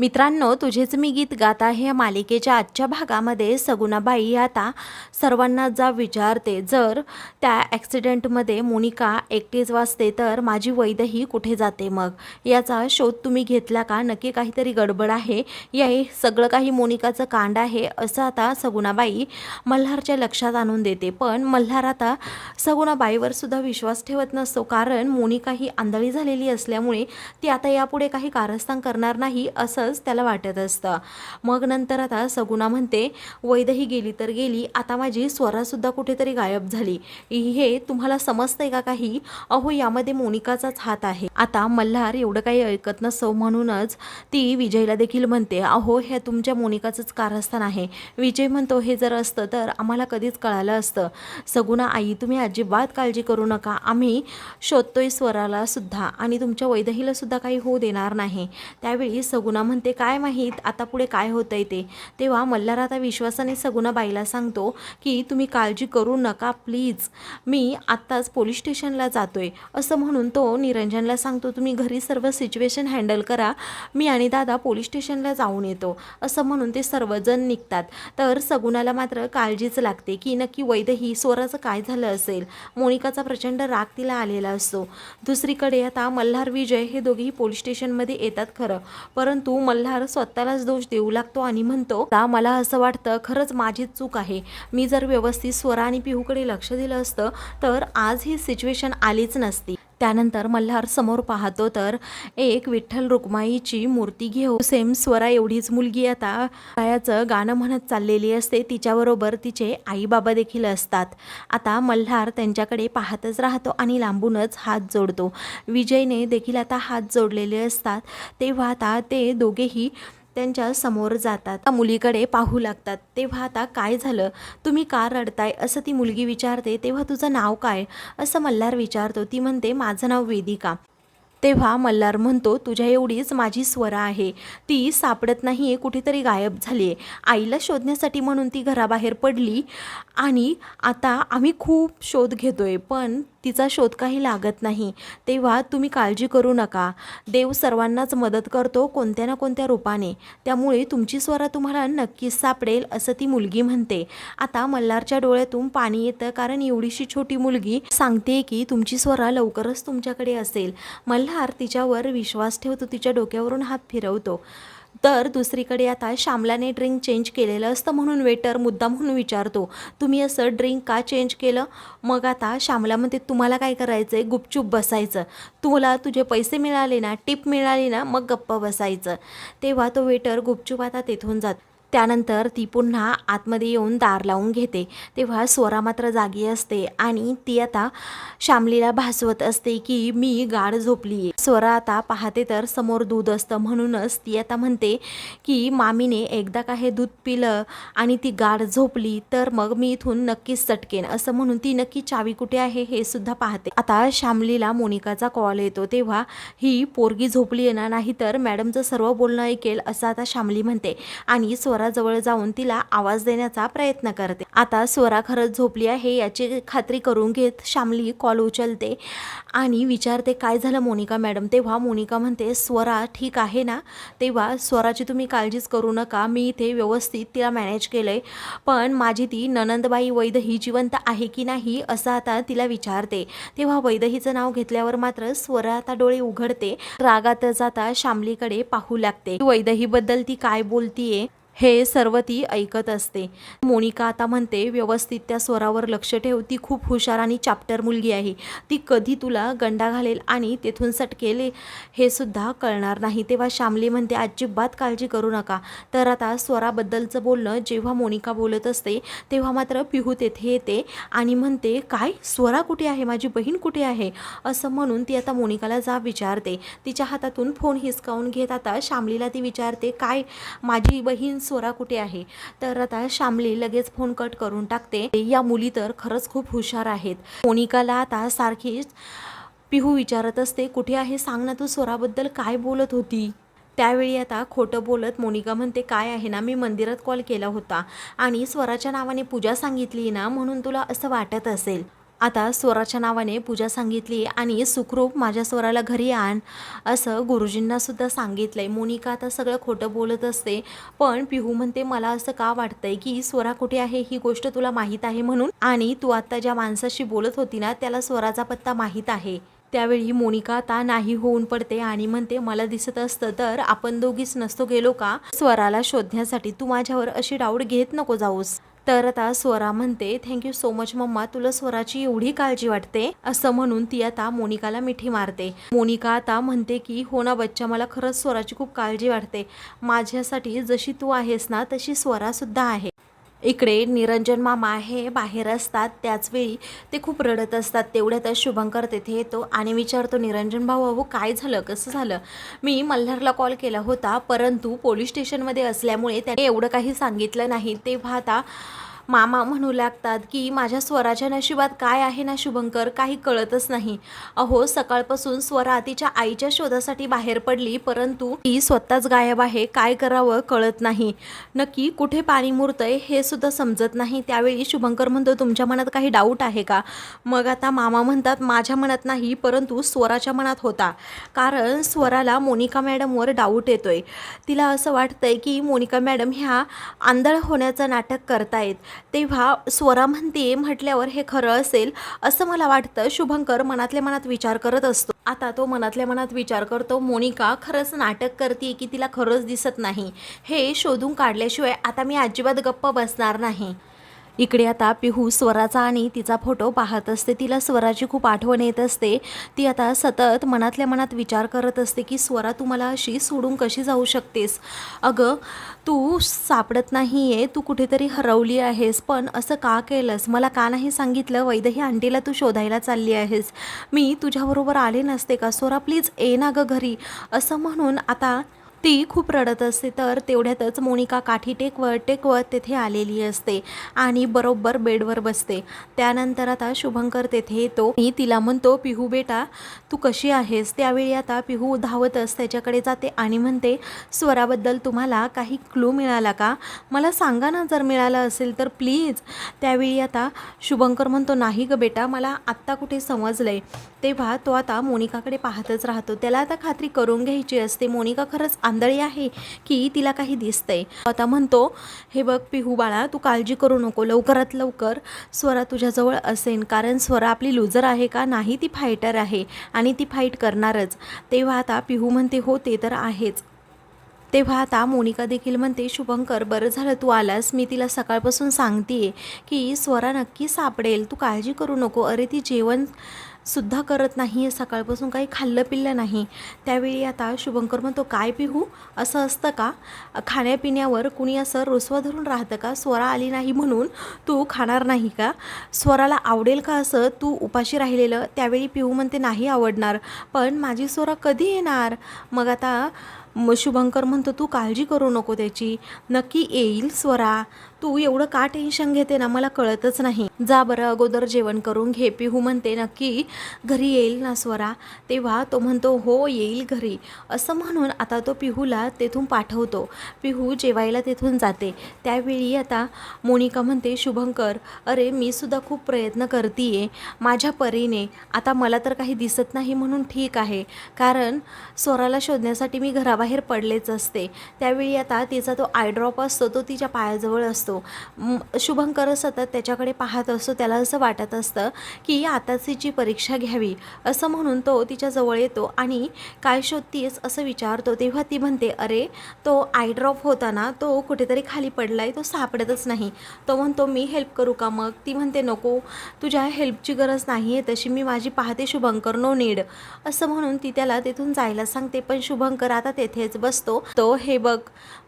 मित्रांनो तुझेच मी गीत गात आहे या मालिकेच्या आजच्या भागामध्ये सगुणाबाई. आता सर्वांना जा विचारते जर त्या ॲक्सिडेंटमध्ये मोनिका एकटीच वाचते तर माझी वैदही कुठे जाते मग? याचा शोध तुम्ही घेतला का? नक्की काहीतरी गडबड आहे? या सगळं काही मोनिकाचं कांड आहे असं आता सगुणाबाई मल्हारच्या लक्षात आणून देते. पण मल्हार आता सगुणाबाईवर सुद्धा विश्वास ठेवत नसतो कारण मोनिका ही आंधळी झालेली असल्यामुळे ती आता यापुढे काही कारस्थान करणार नाही असं असंच त्याला वाटत असतं. मग नंतर आता सगुणा म्हणते वैदही गेली तर गेली आता माझी स्वरासुद्धा कुठेतरी गायब झाली. हे तुम्हाला समजतंय का काही? अहो यामध्ये मोनिकाचाच हात आहे. आता मल्हार एवढं काही ऐकत नसव म्हणूनच ती विजयला देखील म्हणते अहो हे तुमच्या मोनिकाचंच कारस्थान आहे. विजय म्हणतो हे जर असतं तर आम्हाला कधीच कळालं असतं. सगुणा आई तुम्ही अजिबात काळजी करू नका. आम्ही शोधतोय स्वराला सुद्धा आणि तुमच्या वैदहीला सुद्धा काही होऊ देणार नाही. त्यावेळी सगुणा म्हणते काय माहीत आता पुढे काय होतंय ते? तेव्हा मल्हार आता विश्वासाने सगुणाबाईला सांगतो की तुम्ही काळजी करू नका प्लीज. मी आत्ताच पोलीस स्टेशनला जातोय. असं म्हणून तो निरंजनला सांगतो तुम्ही घरी सर्व सिच्युएशन हँडल करा. मी आणि दादा पोलीस स्टेशनला जाऊन येतो. असं म्हणून ते सर्वजण निघतात. तर सगुणाला मात्र काळजीच लागते की नक्की वैदही स्वराचं काय झालं असेल? मोनिकाचा प्रचंड राग तिला आलेला असतो. दुसरीकडे आता मल्हार विजय हे दोघेही पोलीस स्टेशनमध्ये येतात खरं. परंतु मल्हार स्वतःलाच दोष देऊ लागतो आणि म्हणतो मला असं वाटतं खरंच माझी चूक आहे. मी जर व्यवस्थित स्वरा आणि पिहूकडे लक्ष दिलं असतं तर आज ही सिच्युएशन आलीच नसती. त्यानंतर मल्हार समोर पाहतो तर एक विठ्ठल रुक्माईची मूर्ती घेऊ सेम स्वरा एवढीच मुलगी आता गायाचं गाणं म्हणत चाललेली असते तिच्याबरोबर तिचे आईबाबा देखील असतात. आता मल्हार त्यांच्याकडे पाहतच राहतो आणि लांबूनच हात जोडतो. विजयने देखील आता हात जोडलेले असतात तेव्हा आता ते दोघेही त्यांच्यासमोर जातात. मुलीकडे पाहू लागतात. तेव्हा आता काय झालं? तुम्ही का रडताय? असं ती मुलगी विचारते तेव्हा तुझं नाव काय? असं मल्हार विचारतो. ती म्हणते माझं नाव वेदिका. तेव्हा मल्हार म्हणतो तुझ्या एवढीच माझी स्वरा आहे. ती सापडत नाही आहे कुठेतरी गायब झाली आहे आईला शोधण्यासाठी म्हणून ती घराबाहेर पडली. आणि आता आम्ही खूप शोध घेतो आहे पण तिचा शोध काही लागत नाही. तेव्हा तुम्ही काळजी करू नका. देव सर्वांनाच मदत करतो कोणत्या ना कोणत्या रूपाने. त्यामुळे तुमची स्वरा तुम्हाला नक्कीच सापडेल असं ती मुलगी म्हणते. आता मल्हारच्या डोळ्यातून पाणी येतं कारण एवढीशी छोटी मुलगी सांगते की तुमची स्वरा लवकरच तुमच्याकडे असेल. मल्हार तिच्यावर विश्वास ठेवतो तिच्या डोक्यावरून हात फिरवतो. तर दुसरीकडे आता श्यामलाने ड्रिंक चेंज केलेलं असतं म्हणून वेटर मुद्दा म्हणून विचारतो तुम्ही असं ड्रिंक का चेंज केलं? मग आता श्यामला म्हणते तुम्हाला काय करायचं आहे गुपचूप बसायचं. तुला तुझे पैसे मिळाले ना टिप मिळाली ना मग गप्प बसायचं. तेव्हा तो वेटर गुपचूप आता तेथून जात. त्यानंतर ती पुन्हा आतमध्ये येऊन दार लावून घेते. तेव्हा स्वरा मात्र जागी असते आणि ती आता श्यामलीला भासवत असते की मी गाढ झोपली आहे स्वरा आता पाहते तर समोर दूध असतं म्हणूनच ती आता म्हणते की मामीने एकदा का हे दूध पिलं आणि ती गाढ झोपली तर मग मी इथून नक्कीच चटकेन असं म्हणून ती नक्की चावी कुठे आहे हे सुद्धा पाहते. आता श्यामलीला मोनिकाचा कॉल येतो. तेव्हा ही पोरगी झोपली येणार नाही तर मॅडमचं सर्व बोलणं ऐकेल असं आता श्यामली म्हणते. आणि स्वराजवळ जाऊन तिला आवाज देण्याचा प्रयत्न करते. आता स्वरा खरंच झोपली आहे याची खात्री करून घेत श्यामली कॉल उचलते आणि विचारते काय झालं मोनिका मॅडम? तेव्हा मोनिका म्हणते स्वरा ठीक आहे ना? तेव्हा स्वराची तुम्ही काळजीच करू नका मी इथे व्यवस्थित तिला मॅनेज केलं आहे पण माझी ती ननंदबाई वैद ही जिवंत आहे की नाही असं आता तिला विचारते. तेव्हा वैदहीचं नाव घेतल्यावर मात्र स्वरा आता डोळे उघडते रागातच आता श्यामलीकडे पाहू लागते. वैदहीबद्दल ती काय बोलतीये? हे सर्व ती ऐकत असते. मोनिका आता म्हणते व्यवस्थित त्या स्वरावर लक्ष ठेव ती खूप हुशार आणि चाप्टर मुलगी आहे. ती कधी तुला गंडा घालेल आणि तेथून सटकेल हे सुद्धा कळणार नाही. तेव्हा श्यामली म्हणते अजिबात काळजी करू नका. तर आता स्वराबद्दलचं बोलणं जेव्हा मोनिका बोलत असते तेव्हा मात्र पिहू तेथे येते आणि म्हणते काय? स्वरा कुठे आहे? माझी बहीण कुठे आहे? असं म्हणून ती आता मोनिकाला जा विचारते. तिच्या हातातून फोन हिसकावून घेत आता श्यामलीला ती विचारते काय? माझी बहीण स्वरा कुठे आहे? तर आता श्यामली लगेच फोन कट करून टाकते. या मुली तर खरंच खूप हुशार आहेत. मोनिकाला आता सारखीच पिहू विचारत असते कुठे आहे? सांग ना तू स्वराबद्दल काय बोलत होती? त्यावेळी आता खोटं बोलत मोनिका म्हणते काय आहे ना मी मंदिरात कॉल केला होता आणि स्वराच्या नावाने पूजा सांगितली ना म्हणून तुला असं वाटत असेल. आता स्वराच्या नावाने पूजा सांगितली आणि सुखरूप माझ्या स्वराला घरी आण असं गुरुजींना सुद्धा सांगितलंय. मोनिका आता सगळं खोटं बोलत असते पण पिहू म्हणते मला असं का वाटतंय की स्वरा कुठे आहे? ही गोष्ट तुला माहीत आहे म्हणून आणि तू आता ज्या माणसाशी बोलत होती ना त्याला स्वराचा पत्ता माहीत आहे. त्यावेळी मोनिका आता नाही होऊन पडते आणि म्हणते मला दिसत असतं तर आपण दोघीच नसतो गेलो का? स्वराला शोधण्यासाठी तू माझ्यावर अशी डाऊट घेत नको जाऊस. तर आता स्वरा म्हणते थँक्यू सो मच मम्मा. तुला स्वराची एवढी काळजी वाटते? असं म्हणून ती आता मोनिकाला मिठी मारते. मोनिका आता म्हणते की हो ना बच्चा मला खरंच स्वराची खूप काळजी वाटते. माझ्यासाठी जशी तू आहेस ना तशी स्वरासुद्धा आहे. इकडे निरंजन मामा हे बाहेर असतात. त्याचवेळी ते खूप रडत असतात. तेवढ्यातच शुभंकर तेथे येतो आणि विचारतो निरंजन भाऊ अहो काय झालं? कसं झालं? मी मल्हारला कॉल केला होता परंतु पोलीस स्टेशनमध्ये असल्यामुळे त्याने एवढं काही सांगितलं नाही. तेव्हा आता मामा म्हणू लागतात की माझ्या स्वराच्या नशिबात काय आहे ना शुभंकर? काही कळतच नाही. अहो सकाळपासून स्वरा तिच्या आईच्या शोधासाठी बाहेर पडली परंतु ती स्वतःच गायब आहे काय करावं कळत नाही. नक्की कुठे पाणी मुरतंय हे सुद्धा समजत नाही. त्यावेळी शुभंकर म्हणतो तुमच्या मनात काही डाऊट आहे का? मग आता मामा म्हणतात माझ्या मनात नाही परंतु स्वराच्या मनात होता. कारण स्वराला मोनिका मॅडमवर डाऊट येतोय. तिला असं वाटतंय की मोनिका मॅडम ह्या आंधळ होण्याचं नाटक करतायत. तेव्हा स्वरा म्हणते म्हटल्यावर हे खरं असेल. असं मला वाटतं शुभंकर मनातल्या मनात विचार करत असतो. आता तो मनातल्या मनात विचार करतो मोनिका खरंच नाटक करते की तिला खरंच दिसत नाही? हे शोधून काढल्याशिवाय आता मी अजिबात गप्प बसणार नाही. इकडे आता पिहू स्वराचा आणि तिचा फोटो पाहत असते. तिला स्वराची खूप आठवण येत असते. ती आता सतत मनातल्या मनात विचार करत असते की स्वरा तू मला अशी सोडून कशी जाऊ शकतेस? अगं तू सापडत नाही आहे तू कुठेतरी हरवली आहेस. पण असं का केलंस? मला का नाही सांगितलं? वैदही आंटीला तू शोधायला चालली आहेस. मी तुझ्याबरोबर आले नसते का? स्वरा प्लीज ये ना गं घरी. असं म्हणून आता ती खूप रडत असते तर तेवढ्यातच मोनिका काठी टेकवत टेकवत तेथे आलेली असते आणि बरोबर बेडवर बसते. त्यानंतर आता शुभंकर तेथे येतो. आणि तिला म्हणतो पिहू बेटा तू कशी आहेस? त्यावेळी आता पिहू धावतच त्याच्याकडे जाते आणि म्हणते स्वराबद्दल तुम्हाला काही क्लू मिळाला का? मला सांगा ना जर मिळालं असेल तर प्लीज. त्यावेळी आता शुभंकर म्हणतो नाही ग बेटा मला आत्ता कुठे समजलंय. तेव्हा तो आता मोनिकाकडे पाहतच राहतो. त्याला आता खात्री करून घ्यायची असते. मोनिका खरंच आंधळी आहे की तिला काही दिसतंय. आता म्हणतो हे बघ पिहू बाळा तू काळजी करू नको. लवकरात लवकर स्वरा तुझ्याजवळ असेन. कारण स्वरा आपली लुजर आहे का? नाही ती फायटर आहे आणि ती फाईट करणारच. तेव्हा आता पिहू म्हणते हो ते तर आहेच. तेव्हा आता मोनिका देखील म्हणते शुभंकर बरं झालं तू आलास. मी तिला सकाळपासून सांगते की स्वरा नक्की सापडेल. तू काळजी करू नको. अरे ती जेवण सुद्धा करत नाही आहे सकाळपासून काही खाल्लं पिल्लं नाही. त्यावेळी आता शुभंकर म्हणतो काय पिहू? असं असतं का? खाण्यापिण्यावर कुणी असं रुसवा धरून राहतं का? स्वरा आली नाही म्हणून तू खाणार नाही का? स्वराला आवडेल का असं? तू उपाशी राहिलेलं त्यावेळी पिहू म्हणते नाही आवडणार. पण माझी स्वरा कधी येणार? मग आता शुभंकर म्हणतो तू काळजी करू नको त्याची. नक्की येईल स्वरा. तू एवढं का टेन्शन घेते ना? मला कळतच नाही. जा बरं अगोदर जेवण करून घे. पिहू म्हणते नक्की घरी येईल ना स्वरा? तेव्हा तो म्हणतो हो येईल घरी. असं म्हणून आता तो पिहूला तेथून पाठवतो. पिहू जेवायला तेथून जाते. त्यावेळी आता मोनिका म्हणते शुभंकर अरे मी सुद्धा खूप प्रयत्न करते माझ्या परीने. आता मला तर काही दिसत नाही म्हणून ठीक आहे. कारण स्वराला शोधण्यासाठी मी घराबाहेर पडलेच असते. त्यावेळी आता तिचा तो आय ड्रॉप असतो तो तिच्या पायाजवळ असतो. असतो. शुभंकर सतत त्याच्याकडे पाहत असतो. त्याला असं वाटत असतं की आताची तिची परीक्षा घ्यावी असं म्हणून तो तिच्याजवळ येतो आणि काय शोधतीस असं विचारतो. तेव्हा ती म्हणते अरे तो आय ड्रॉप होता ना तो कुठेतरी खाली पडलाय तो सापडतच नाही. तो म्हणतो मी हेल्प करू का मग? ती म्हणते नको तुझ्या हेल्पची गरज नाही आहे तशी मी माझी पाहते शुभंकर नो नीड असं म्हणून ती त्याला तिथून जायला सांगते. पण शुभंकर आता तेथेच बसतो. तो हे बघ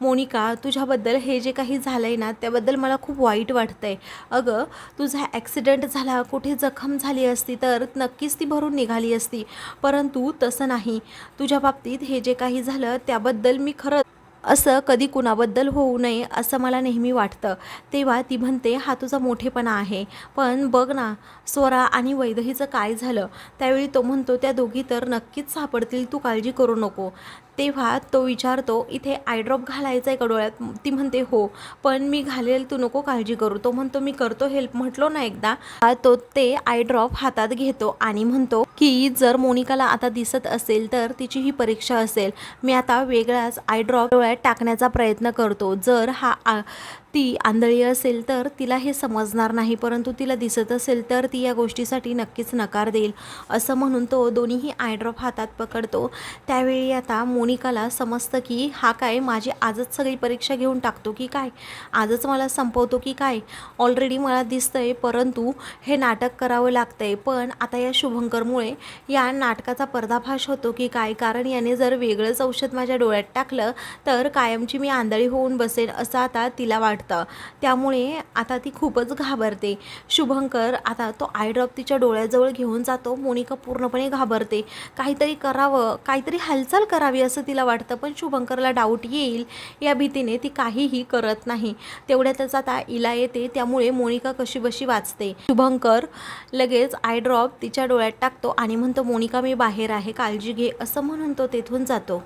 मोनिका तुझ्याबद्दल हे जे काही झालं आहे ना त्याबद्दल मला खूप वाईट वाटतं आहे अगं तुझा ॲक्सिडेंट झाला कुठे जखम झाली असती तर नक्कीच ती भरून निघाली असती. परंतु तसं नाही. तुझ्या बाबतीत हे जे काही झालं त्याबद्दल मी खरंच असं कधी कुणाबद्दल होऊ नये असं मला नेहमी वाटतं. तेव्हा ती म्हणते हा तुझा मोठेपणा आहे. पण बघ ना स्वरा आणि वैदहीचं काय झालं? त्यावेळी तो म्हणतो त्या दोघी तर नक्कीच सापडतील तू काळजी करू नको. तेव्हा तो विचारतो इथे आयड्रॉप घालायचा आहे का डोळ्यात? ती म्हणते हो पण मी घालेल तू नको काळजी करू. तो म्हणतो मी करतो हेल्प म्हटलो ना एकदा तो ते आयड्रॉप हातात घेतो आणि म्हणतो की जर मोनिकाला आता दिसत असेल तर तिची ही परीक्षा असेल. मी आता वेगळाच आयड्रॉप डोळ्यात टाकण्याचा प्रयत्न करतो. जर हा आ- ती आंधळी असेल तर तिला हे समजणार नाही परंतु तिला दिसत असेल तर ती या गोष्टीसाठी नक्कीच नकार देईल असं म्हणून तो दोन्हीही आयड्रॉप हातात पकडतो. त्यावेळी आता मोनिकाला समजतं की हा काय माझी आजच सगळी परीक्षा घेऊन टाकतो की काय? आजच मला संपवतो की काय? ऑलरेडी मला दिसतंय परंतु हे नाटक करावं लागतंय. पण आता या शुभंकरमुळे या नाटकाचा पर्दाफाश होतो की काय? कारण याने जर वेगळंच औषध माझ्या डोळ्यात टाकलं तर कायमची मी आंधळी होऊन बसेन असं आता तिला वाटतं. त्यामुळे आता ती खूपच घाबरते. शुभंकर आता तो आयड्रॉप तिच्या डोळ्याजवळ घेऊन जातो. मोनिका पूर्णपणे घाबरते. काहीतरी करावं काहीतरी हालचाल करावी असं तिला वाटतं पण शुभंकरला डाऊट येईल. या भीतीने ती काहीही करत नाही. तेवढ्यातच आता इला येते. त्यामुळे मोनिका कशीबशी वाचते. शुभंकर लगेच आयड्रॉप तिच्या डोळ्यात टाकतो आणि म्हणतो मोनिका मी बाहेर आहे. काळजी घे. असं म्हणून तो तेथून जातो.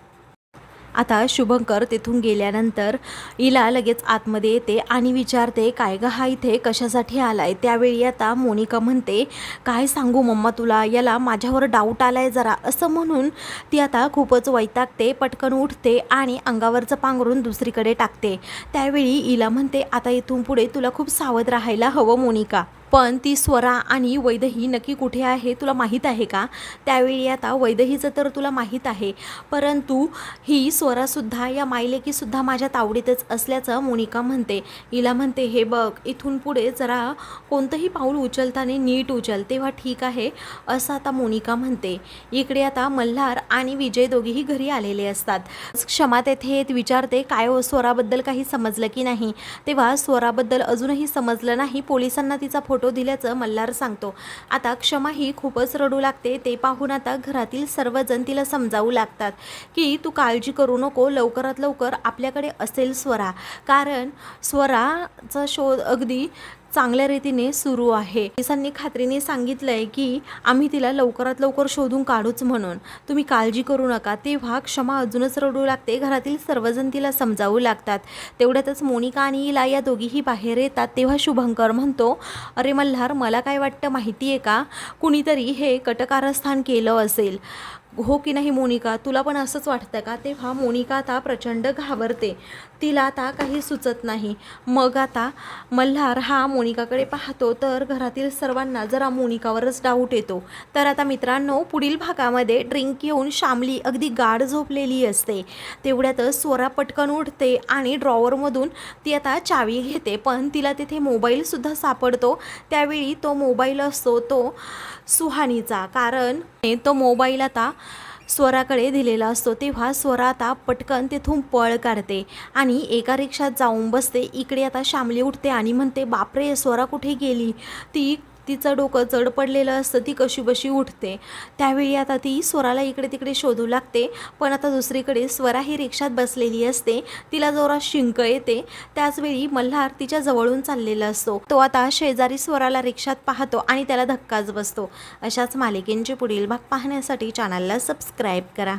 आता शुभंकर तिथून गेल्यानंतर इला लगेच आतमध्ये येते आणि विचारते काय ग हा इथे कशासाठी आलाय? त्यावेळी आता मोनिका म्हणते काय सांगू मम्मा तुला याला माझ्यावर डाऊट आलाय जरा. असं म्हणून ती आता खूपच वैतागते पटकन उठते आणि अंगावरचं पांघरून दुसरीकडे टाकते. त्यावेळी इला म्हणते आता इथून पुढे तुला खूप सावध राहायला हवं मोनिका. पण ती स्वरा आणि वैदही नक्की कुठे आहे तुला माहीत आहे का? त्यावेळी आता वैदहीचं तर तुला माहीत आहे. परंतु ही स्वरासुद्धा या मायलेकीसुद्धा माझ्या तावडीतच असल्याचं मोनिका म्हणते. हिला म्हणते हे बघ इथून पुढे जरा कोणतंही पाऊल उचलताने नीट उचल तेव्हा ठीक आहे असं आता मोनिका म्हणते. इकडे आता मल्हार आणि विजय दोघेही घरी आलेले असतात. क्षमा तेथे येत विचारते काय हो, स्वराबद्दल काही समजलं की नाही? तेव्हा स्वराबद्दल अजूनही समजलं नाही. पोलिसांना तिचा फोटो दिल्याचं मल्हार सांगतो. आता क्षमा ही खूपच रडू लागते ते पाहून आता घरातील सर्वजण तिला समजावू लागतात की तू काळजी करू नको लवकरात लवकर आपल्याकडे असेल स्वरा. कारण स्वराचा शोध अगदी चांगल्या रीतीने सुरू आहे. पोलिसांनी खात्रीने सांगितलंय की आम्ही तिला लवकरात लवकर शोधून काढूच म्हणून. तुम्ही काळजी करू नका. तेव्हा क्षमा अजूनच रडू लागते. घरातील सर्वजण तिला समजावू लागतात. तेवढ्यातच मोनिका आणि इला या दोघीही बाहेर येतात. तेव्हा शुभंकर म्हणतो अरे मल्हार मला काय वाटतं माहिती आहे का? कुणीतरी हे कटकारस्थान केलं असेल. हो की नाही मोनिका? तुला पण असंच वाटतं का? तेव्हा मोनिका आता प्रचंड घाबरते. तिला आता काही सुचत नाही. मग आता मल्हार हा मोनिकाकडे पाहतो तर घरातील सर्वांना जरा मोनिकावरच डाऊट येतो. तर आता मित्रांनो पुढील भागामध्ये ड्रिंक येऊन शामली अगदी गाढ झोपलेली असते. तेवढ्यातच स्वरा पटकन उठते आणि ड्रॉवरमधून ती आता चावी घेते. पण तिला तिथे मोबाईलसुद्धा सापडतो. त्यावेळी तो मोबाईल असतो तो सुहानीचा. कारण तो मोबाईल आता स्वराकडे दिलेला असतो तेव्हा स्वरा आता पटकन तिथून पळ काढते आणि एका रिक्षात जाऊन बसते. इकडे आता शामली उठते आणि म्हणते बापरे स्वरा कुठे गेली? ती तिचं डोकं जड पडलेलं असतं ती कशी बशी उठते. त्यावेळी आता ती स्वराला इकडे तिकडे शोधू लागते. पण आता दुसरीकडे स्वरा ही रिक्षात बसलेली असते. तिला जोरात शिंक येते. त्याचवेळी मल्हार तिच्या जवळून चाललेला असतो. तो आता शेजारी स्वराला रिक्षात पाहतो आणि त्याला धक्काच बसतो. अशाच मालिकेंचे पुढील भाग पाहण्यासाठी चॅनलला सबस्क्राईब करा.